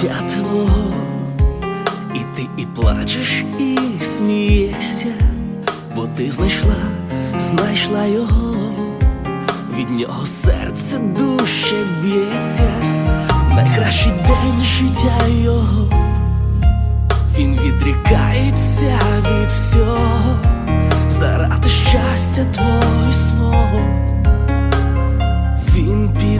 життя твого, і ти і плачеш, і смієшся, бо ти знайшла, знайшла його, від нього серце душе б'ється, найкращий день життя його, він відрікається від всього, заради щастя твого і свого. Він піде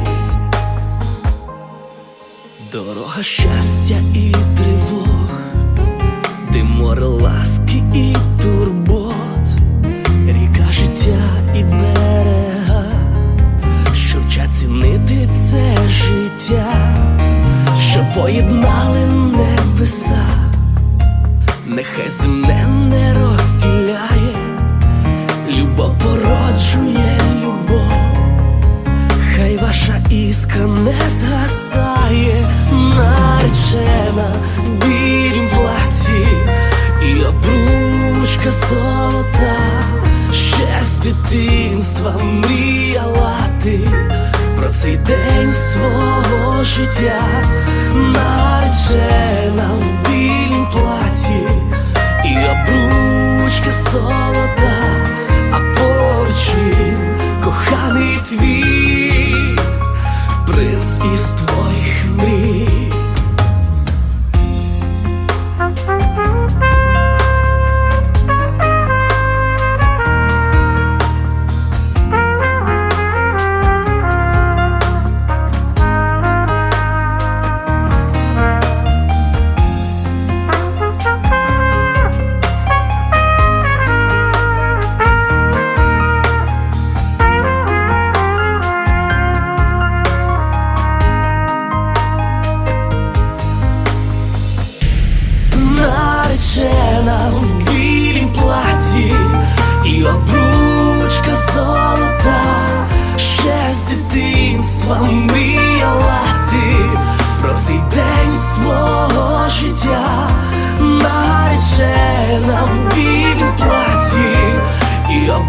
Дорога щастя і тривог, ти море ласки і турбот, дитинства мріяла ти про цей день свого життя, наречена в білім платі і обручки солода.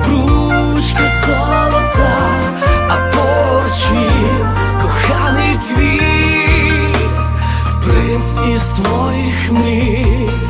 ручка золота, а очі коханий твій, принц із твоїх мрій.